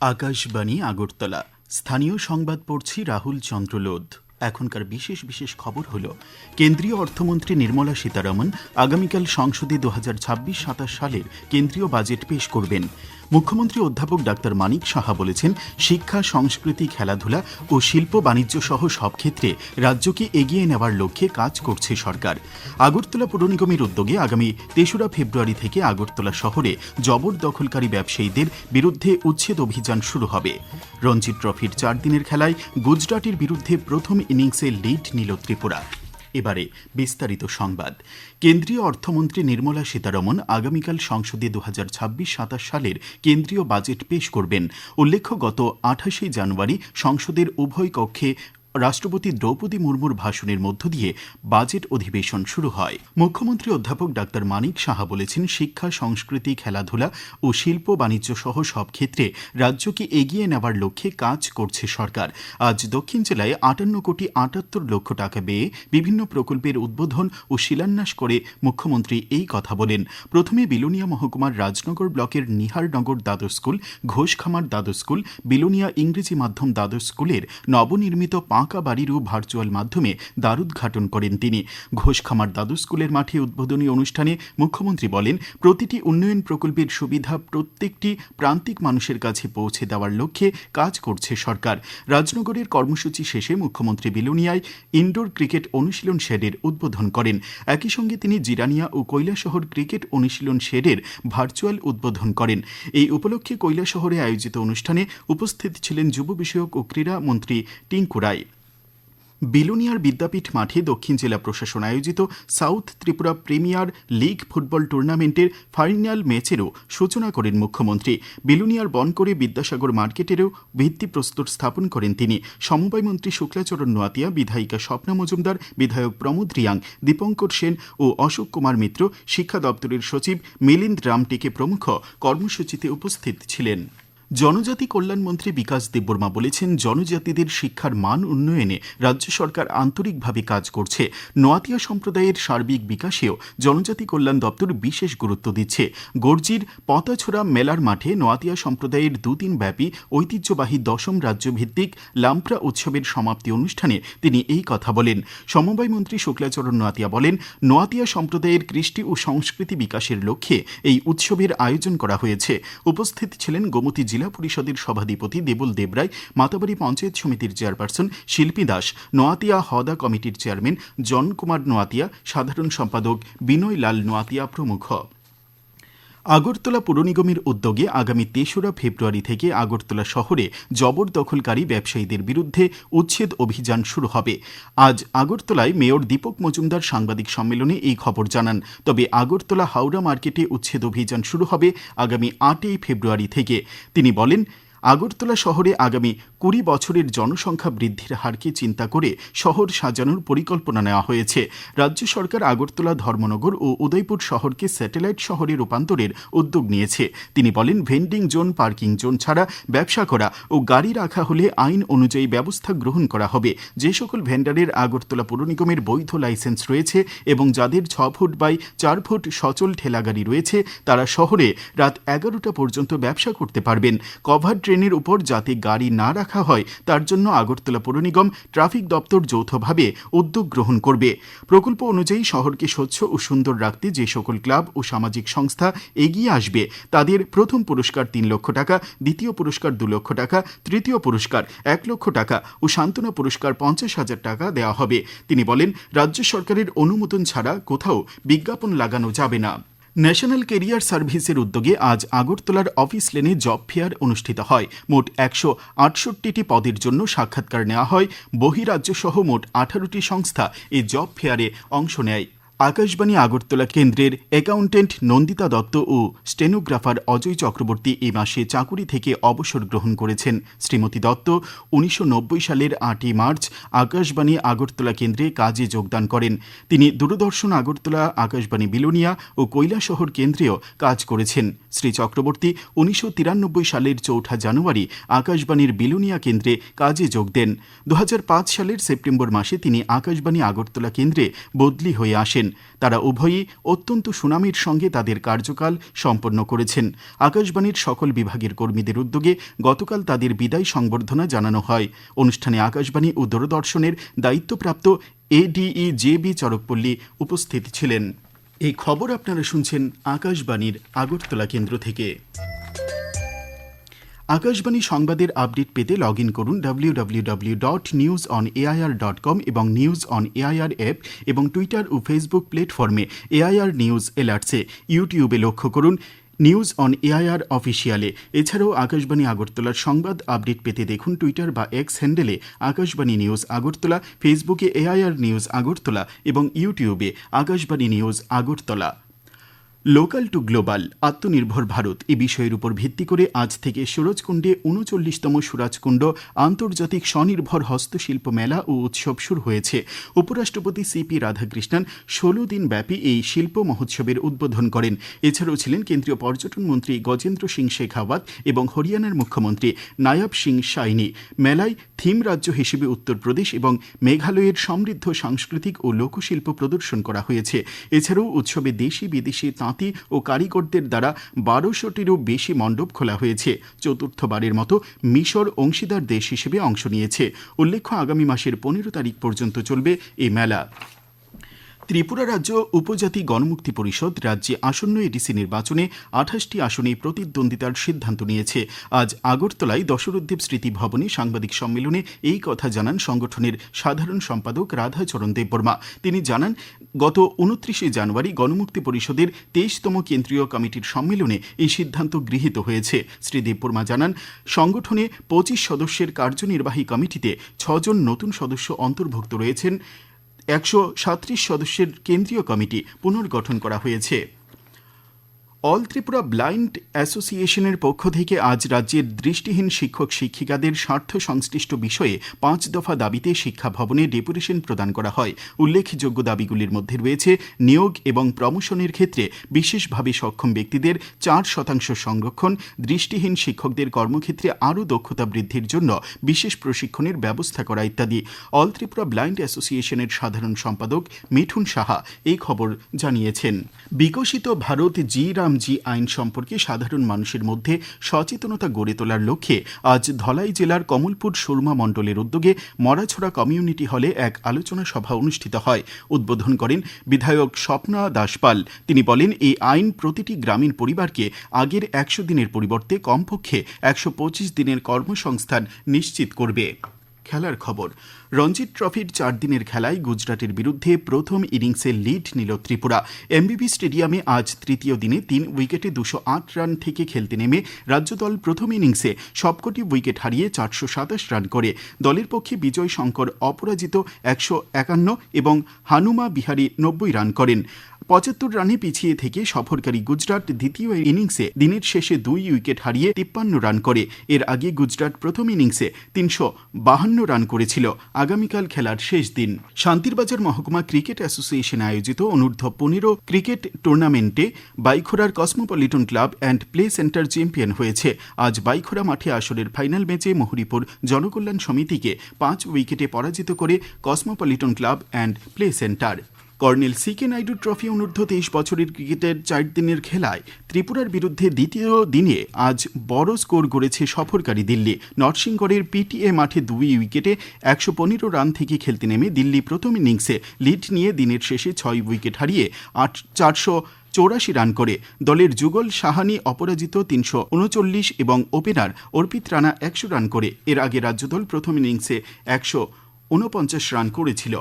আকাশবাণী আগরতলা। স্থানীয় সংবাদ পড়ছি রাহুল চন্দ্র লোধ এখনকার বিশেষ বিশেষ খবর হল, কেন্দ্রীয় অর্থমন্ত্রী নির্মলা সীতারমন আগামীকাল সংসদে দু হাজার ছাব্বিশ সাতাশ সালের কেন্দ্রীয় বাজেট পেশ করবেন। মুখ্যমন্ত্রী অধ্যাপক ডাক্তার মানিক সাহা বলেছেন, শিক্ষা, সংস্কৃতি, খেলাধুলা ও শিল্প বাণিজ্য সহ সব ক্ষেত্রে রাজ্যকে এগিয়ে নেওয়ার লক্ষ্যে কাজ করছে সরকার। আগরতলা পৌর নিগমের উদ্যোগে আগামী তেসরা ফেব্রুয়ারি থেকে আগরতলা শহরে জবরদখলকারী ব্যবসায়ীদের বিরুদ্ধে উচ্ছেদ অভিযান শুরু হবে। রঞ্জি ট্রফির চার দিনের খেলায় গুজরাটের বিরুদ্ধে প্রথম ইনিংসে লিড নিল ত্রিপুরা। এবারে বিস্তারিত সংবাদ। কেন্দ্রীয় অর্থমন্ত্রী নির্মলা সীতারমন আগামীকাল সংসদে দু হাজার ছাব্বিশ সাতাশ সালের কেন্দ্রীয় বাজেট পেশ করবেন। উল্লেখ্য, গত আঠাশে জানুয়ারি সংসদের উভয় কক্ষে রাষ্ট্রপতি দ্রৌপদী মুর্মুর ভাষণের মধ্য দিয়ে বাজেট অধিবেশন শুরু হয়। মুখ্যমন্ত্রী অধ্যাপক ডাক্তার মানিক সাহা বলেছেন, শিক্ষা, সংস্কৃতি, খেলাধুলা ও শিল্প বাণিজ্য সহ সব ক্ষেত্রে রাজ্যকে এগিয়ে নেওয়ার লক্ষ্যে কাজ করছে সরকার। আজ দক্ষিণ জেলায় আটান্ন কোটি আটাত্তর লক্ষ টাকা ব্যয়ে বিভিন্ন প্রকল্পের উদ্বোধন ও শিলান্যাস করে মুখ্যমন্ত্রী এই কথা বলেন। প্রথমে বিলোনিয়া মহকুমার রাজনগর ব্লকের নিহারনগর দ্বাদশ স্কুল, ঘোষখামার দ্বাদশ স্কুল, বিলোনিয়া ইংরেজি মাধ্যম দ্বাদশ স্কুলের নবনির্মিত পাঁকা বাড়িরও ভার্চুয়াল মাধ্যমে দ্বারুদ্ঘাটন করেন তিনি। ঘোষখামার দাদু স্কুলের মাঠে উদ্বোধনী অনুষ্ঠানে মুখ্যমন্ত্রী বলেন, প্রতিটি উন্নয়ন প্রকল্পের সুবিধা প্রত্যেকটি প্রান্তিক মানুষের কাছে পৌঁছে দেওয়ার লক্ষ্যে কাজ করছে সরকার। রাজনগরের কর্মসূচি শেষে মুখ্যমন্ত্রী বিলোনিয়ায় ইনডোর ক্রিকেট অনুশীলন শেডের উদ্বোধন করেন। একই সঙ্গে তিনি জিরানিয়া ও কৈলাসহর ক্রিকেট অনুশীলন শেডের ভার্চুয়াল উদ্বোধন করেন। এই উপলক্ষে কৈলাসহরে আয়োজিত অনুষ্ঠানে উপস্থিত ছিলেন যুব বিষয়ক ও ক্রীড়া মন্ত্রী টিঙ্কু রায়। বিলোনিয়ার বিদ্যাপীঠ মাঠে দক্ষিণ জেলা প্রশাসন আয়োজিত South Tripura Premier League football টুর্নামেন্টের ফাইনাল ম্যাচেরও সূচনা করেন মুখ্যমন্ত্রী। বিলোনিয়ার বনকরে বিদ্যাসাগর মার্কেটেরও ভিত্তিপ্রস্তর স্থাপন করেন তিনি। সমবায় মন্ত্রী শুক্লাচরণ নোয়াতিয়া, বিধায়িকা স্বপ্না মজুমদার, বিধায়ক প্রমোদ রিয়াং, দীপঙ্কর সেন ও অশোক কুমার মিত্র, শিক্ষা দপ্তরের সচিব মিলিন্দ রামটিকে প্রমুখ কর্মসূচিতে উপস্থিত ছিলেন। জনজাতি কল্যাণমন্ত্রী বিকাশ দেববর্মা বলেছেন, জনজাতিদের শিক্ষার মান উন্নয়নে রাজ্য সরকার আন্তরিকভাবে কাজ করছে। নোয়াতিয়া সম্প্রদায়ের সার্বিক বিকাশেও জনজাতি কল্যাণ দপ্তর বিশেষ গুরুত্ব দিচ্ছে। গর্জির পতাছড়া মেলার মাঠে নোয়াতিয়া সম্প্রদায়ের দুদিন ব্যাপী ঐতিহ্যবাহী দশম রাজ্যভিত্তিক লাম্প্রা উৎসবের সমাপ্তি অনুষ্ঠানে তিনি এই কথা বলেন। সমবায় মন্ত্রী শুক্লাচরণ নোয়াতিয়া বলেন, নোয়াতিয়া সম্প্রদায়ের কৃষ্টি ও সংস্কৃতি বিকাশের লক্ষ্যে এই উৎসবের আয়োজন করা হয়েছে। উপস্থিত ছিলেন গোমতী জেলা পরিষদের সভাধিপতি দেবুল দেবরায় মাতাবাড়ি পঞ্চায়েত সমিতির চেয়ারপারসন শিল্পী দাস, নোয়াতিয়া হদা কমিটির চেয়ারম্যান জন কুমার নোয়াতিয়া, সাধারণ সম্পাদক বিনয় লাল নোয়াতিয়া প্রমুখ। আগরতলা পুর নিগমের উদ্যোগে আগামী তেসরা ফেব্রুয়ারি থেকে আগরতলা শহরে জবরদখলকারী ব্যবসায়ীদের বিরুদ্ধে উচ্ছেদ অভিযান শুরু হবে। আজ আগরতলায় মেয়র দীপক মজুমদার সাংবাদিক সম্মেলনে এই খবর জানান। তবে আগরতলা হাওড়া মার্কেটে উচ্ছেদ অভিযান শুরু হবে আগামী আটই ফেব্রুয়ারি থেকে। তিনি বলেন আগরতলা শহরে আগামী কুড়ি বছরের জনসংখ্যা বৃদ্ধির হারকে চিন্তা করে শহর সাজানোর পরিকল্পনা নেওয়া হয়েছে। রাজ্য সরকার আগরতলা ধর্মনগর ও উদয়পুর শহরকে স্যাটেলাইট শহরে রূপান্তরের উদ্যোগ নিয়েছে। তিনি বলেন, ভেন্ডিং জোন, পার্কিং জোন ছাড়া ব্যবসা করা ও গাড়ি রাখা হলে আইন অনুযায়ী ব্যবস্থা গ্রহণ করা হবে। যে সকল ভেন্ডারের আগরতলা পুর নিগমের বৈধ লাইসেন্স রয়েছে এবং যাদের ছ ফুট বাই চার ফুট সচল ঠেলাগাড়ি রয়েছে, তারা শহরে রাত এগারোটা পর্যন্ত ব্যবসা করতে পারবেন। কভার ট্রেনের উপর যাতে গাড়ি না রাখা হয়, তার জন্য আগরতলা পৌর নিগম ট্রাফিক দপ্তর যৌথভাবে উদ্যোগ গ্রহণ করবে। প্রকল্প অনুযায়ী শহরকে স্বচ্ছ ও সুন্দর রাখতে যে সকল ক্লাব ও সামাজিক সংস্থা এগিয়ে আসবে, তাদের প্রথম পুরস্কার তিন লক্ষ টাকা, দ্বিতীয় পুরস্কার দু লক্ষ টাকা, তৃতীয় পুরস্কার এক লক্ষ টাকা ও সান্ত্বনা পুরস্কার পঞ্চাশ হাজার টাকা দেওয়া হবে। তিনি বলেন, রাজ্য সরকারের অনুমোদন ছাড়া কোথাও বিজ্ঞাপন লাগানো যাবে না। ন্যাশনাল কেরিয়ার সার্ভিসের উদ্যোগে আজ আগরতলার অফিস লেনে জব ফেয়ার অনুষ্ঠিত হয়। মোট একশো আটষট্টিটি পদের জন্য সাক্ষাৎকার নেওয়া হয়। বহিরাজ্যসহ মোট আঠারোটি সংস্থা এই জব ফেয়ারে অংশ নেয়। আকাশবাণী আগরতলা কেন্দ্রের অ্যাকাউন্টেন্ট নন্দিতা দত্ত ও স্টেনোগ্রাফার অজয় চক্রবর্তী এ মাসে চাকুরি থেকে অবসর গ্রহণ করেছেন। শ্রীমতী দত্ত উনিশশো নব্বই সালের আটই মার্চ আকাশবাণী আগরতলা কেন্দ্রে কাজে যোগদান করেন। তিনি দূরদর্শন আগরতলা, আকাশবাণী বিলোনিয়া ও কৈলাসহর কেন্দ্রেও কাজ করেছেন। শ্রী চক্রবর্তী উনিশশো তিরানব্বই সালের চৌঠা জানুয়ারি আকাশবাণীর বিলোনিয়া কেন্দ্রে কাজে যোগ দেন। দু হাজার পাঁচ সালের সেপ্টেম্বর মাসে তিনি আকাশবাণী আগরতলা কেন্দ্রে বদলি হয়ে আসেন। তারা উভয়ই অত্যন্ত সুনামের সঙ্গে তাদের কার্যকাল সম্পন্ন করেছেন। আকাশবাণীর সকল বিভাগের কর্মীদের উদ্যোগে গতকাল তাদের বিদায় সংবর্ধনা জানানো হয়। অনুষ্ঠানে আকাশবাণী ও দূরদর্শনের দায়িত্বপ্রাপ্ত এডিই জে বি চরকপল্লী উপস্থিত ছিলেন। এই খবর আপনারা শুনছেন আকাশবাণীর আগরতলা কেন্দ্র থেকে। আকাশবাণী সংবাদের আপডেট পেতে লগ ইন করুন W dot news on AIR dot com এবং নিউজ অন এআইআর অ্যাপ এবং টুইটার ও ফেসবুক প্ল্যাটফর্মে এআইআর নিউজ এলার্টসে ইউটিউবে লক্ষ্য করুন নিউজ অন এআইআর অফিসিয়ালে এছাড়াও আকাশবাণী আগরতলার সংবাদ আপডেট পেতে দেখুন টুইটার বা এক্স হ্যান্ডেলে আকাশবাণী নিউজ আগরতলা ফেসবুকে এআইআর নিউজ আগরতলা এবং ইউটিউবে Akashvani news Agartala. Local to global Atmanirbhar Bharat এ বিষয়ের উপর ভিত্তি করে আজ থেকে সুরজকুণ্ডে উনচল্লিশতম সুরাজকুণ্ড আন্তর্জাতিক স্বনির্ভর হস্তশিল্প মেলা ও উৎসব শুরু হয়েছে। উপরাষ্ট্রপতি সিপি রাধাকৃষ্ণন ষোলো দিন ব্যাপী এই শিল্প মহোৎসবের উদ্বোধন করেন। এছাড়াও ছিলেন কেন্দ্রীয় পর্যটন মন্ত্রী গজেন্দ্র সিং শেখাওয়াত এবং হরিয়ানার মুখ্যমন্ত্রী নায়াব সিং সাইনি মেলায় থিম রাজ্য হিসেবে উত্তরপ্রদেশ এবং মেঘালয়ের সমৃদ্ধ সাংস্কৃতিক ও লোকশিল্প প্রদর্শন করা হয়েছে। এছাড়াও উৎসবে দেশি বিদেশি তাঁতি ও কারিগরদের দ্বারা বারোশোটিরও বেশি মণ্ডপ খোলা হয়েছে। চতুর্থবারের মতো মিশর অংশীদার দেশ হিসেবে অংশ নিয়েছে। উল্লেখ্য, আগামী মাসের পনেরো তারিখ পর্যন্ত চলবে এই মেলা। ত্রিপুরা রাজ্য উপজাতি গণমুক্তি পরিষদ রাজ্যে আসন্ন এডিসি নির্বাচনে আঠাশটি আসনে প্রতিদ্বন্দ্বিতার সিদ্ধান্ত নিয়েছে। আজ আগরতলায় দশরুদ্দীপ স্মৃতি ভবনে সাংবাদিক সম্মেলনে এই কথা জানান সংগঠনের সাধারণ সম্পাদক রাধাচরণ দেববর্মা। তিনি জানান, গত উনত্রিশে জানুয়ারি গণমুক্তি পরিষদের তেইশতম কেন্দ্রীয় কমিটির সম্মেলনে এই সিদ্ধান্ত গৃহীত হয়েছে। শ্রী দেববর্মা জানান, সংগঠনে পঁচিশ সদস্যের কার্যনির্বাহী কমিটিতে ছজন নতুন সদস্য অন্তর্ভুক্ত রয়েছেন। একশো সদস্যের কেন্দ্রীয় কমিটি পুনর্গঠন করা হয়েছে। অল ত্রিপুরা ব্লাইন্ড অ্যাসোসিয়েশনের পক্ষ থেকে আজ রাজ্যের দৃষ্টিহীন শিক্ষক শিক্ষিকাদের স্বার্থ সংশ্লিষ্ট বিষয়ে পাঁচ দফা দাবিতে শিক্ষা ভবনে ডেপুটেশন প্রদান করা হয়। উল্লেখযোগ্য দাবিগুলির মধ্যে রয়েছে নিয়োগ এবং প্রমোশনের ক্ষেত্রে বিশেষভাবে সক্ষম ব্যক্তিদের চার শতাংশ সংরক্ষণ, দৃষ্টিহীন শিক্ষকদের কর্মক্ষেত্রে আরও দক্ষতা বৃদ্ধির জন্য বিশেষ প্রশিক্ষণের ব্যবস্থা করা ইত্যাদি। অল ত্রিপুরা ব্লাইন্ড অ্যাসোসিয়েশনের সাধারণ সম্পাদক মিঠুন সাহা এই খবর জানিয়েছেন। বিকশিত ভারত জি রামজি আইন সম্পর্কে সাধারণ মানুষের মধ্যে সচেতনতা গড়ে তোলার লক্ষ্যে আজ ধলাই জেলার কমলপুর সুরমা মণ্ডলের উদ্যোগে মরাছড়া কমিউনিটি হলে এক আলোচনা সভা অনুষ্ঠিত হয়। উদ্বোধন করেন বিধায়ক স্বপ্না দাসপাল। তিনি বলেন, এই আইন প্রতিটি গ্রামীণ পরিবারকে আগের একশো দিনের পরিবর্তে কমপক্ষে একশো পঁচিশ দিনের কর্মসংস্থান নিশ্চিত করবে। খেলার খবর। রঞ্জি ট্রফির চার দিনের খেলায় গুজরাটের বিরুদ্ধে প্রথম ইনিংসে লিড নিল ত্রিপুরা। এমবিবি স্টেডিয়ামে আজ তৃতীয় দিনে তিন উইকেটে দুশো আট রান থেকে খেলতে নেমে রাজ্যদল প্রথম ইনিংসে সবকটি উইকেট হারিয়ে চারশো সাতাশ রান করে। দলের পক্ষে বিজয় শঙ্কর অপরাজিত একশো একান্ন এবং হানুমা বিহারী নব্বই রান করেন। পঁচাত্তর রানে পিছিয়ে থেকে সফরকারী গুজরাট দ্বিতীয় ইনিংসে দিনের শেষে দুই উইকেট হারিয়ে তিপ্পান্ন রান করে। এর আগে গুজরাট প্রথম ইনিংসে তিনশো বাহান্ন রান করেছিল। আগামীকাল খেলার শেষ দিন। শান্তিরবাজার মহকুমা ক্রিকেট অ্যাসোসিয়েশন আয়োজিত অনূর্ধ্ব পনেরো ক্রিকেট টুর্নামেন্টে বাইখোরার Cosmopolitan Club and Play Centre champion হয়েছে। আজ বাইখোরা মাঠে আসরের ফাইনাল ম্যাচে মহরিপুর জনকল্যাণ সমিতিকে পাঁচ উইকেটে পরাজিত করে Cosmopolitan Club and Play Centre. Colonel C K Naidu Trophy অনূর্ধ্ব তেইশ বছরের ক্রিকেটের চার দিনের খেলায় ত্রিপুরার বিরুদ্ধে দ্বিতীয় দিনে আজ বড় স্কোর গড়েছে সফরকারী দিল্লি। নরসিংগড়ের পিটিএ মাঠে দুই উইকেটে একশো পনেরো রান থেকে খেলতে নেমে দিল্লি প্রথম ইনিংসে লিড নিয়ে দিনের শেষে ছয় উইকেট হারিয়ে আট চারশো চৌরাশি রান করে। দলের যুগল সাহানি, অপরাজিত তিনশো উনচল্লিশ এবং ওপেনার অর্পিত রানা একশো রান করে। এর আগে রাজ্যদল প্রথম ইনিংসে একশো উনপঞ্চাশ রান করেছিল।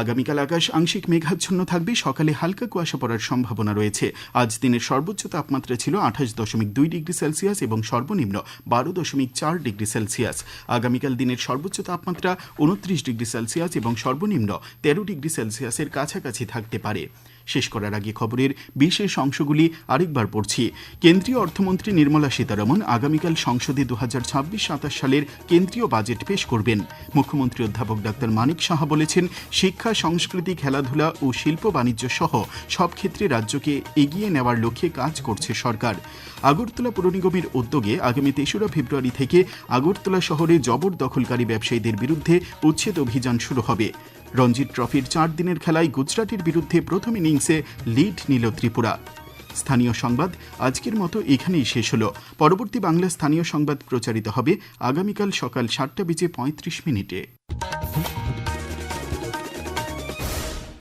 আগামীকাল আকাশ আংশিক মেঘাচ্ছন্ন থাকবে, সকালে হালকা কুয়াশা পড়ার সম্ভাবনা রয়েছে। আজ দিনের সর্বোচ্চ তাপমাত্রা ছিল আঠাশ দশমিক দুই ডিগ্রি সেলসিয়াস এবং সর্বনিম্ন বারো দশমিক চার ডিগ্রি সেলসিয়াস। আগামীকাল দিনের সর্বোচ্চ তাপমাত্রা উনত্রিশ ডিগ্রি সেলসিয়াস এবং সর্বনিম্ন তেরো ডিগ্রি সেলসিয়াসের কাছাকাছি থাকতে পারে। শেষ করার আগে খবরের বিশেষ অংশগুলি আরেকবার পড়ছি। কেন্দ্রীয় অর্থমন্ত্রী নির্মলা সীতারমন আগামীকাল সংসদে দু হাজার ছাব্বিশ সাতাশ সালের কেন্দ্রীয় বাজেট পেশ করবেন। মুখ্যমন্ত্রী অধ্যাপক ডাক্তার মানিক সাহা বলেছেন, শিক্ষা, সংস্কৃতি, খেলাধুলা ও শিল্প বাণিজ্য সহ সব ক্ষেত্রে রাজ্যকে এগিয়ে নেওয়ার লক্ষ্যে কাজ করছে সরকার। আগরতলা পুর নিগমের উদ্যোগে আগামী তেসরা ফেব্রুয়ারি থেকে আগরতলা শহরে জবরদখলকারী ব্যবসায়ীদের বিরুদ্ধে উচ্ছেদ অভিযান শুরু হবে। রঞ্জিত ট্রফির চার দিনের খেলায় গুজরাটের বিরুদ্ধে প্রথম ইনিংসে লিড নিল ত্রিপুরা। স্থানীয় সংবাদ আজকের মতো এখানেই শেষ হল। পরবর্তী বাংলা স্থানীয় সংবাদ প্রচারিত হবে আগামীকাল সকাল সাতটা বেজে পঁয়ত্রিশ মিনিটে।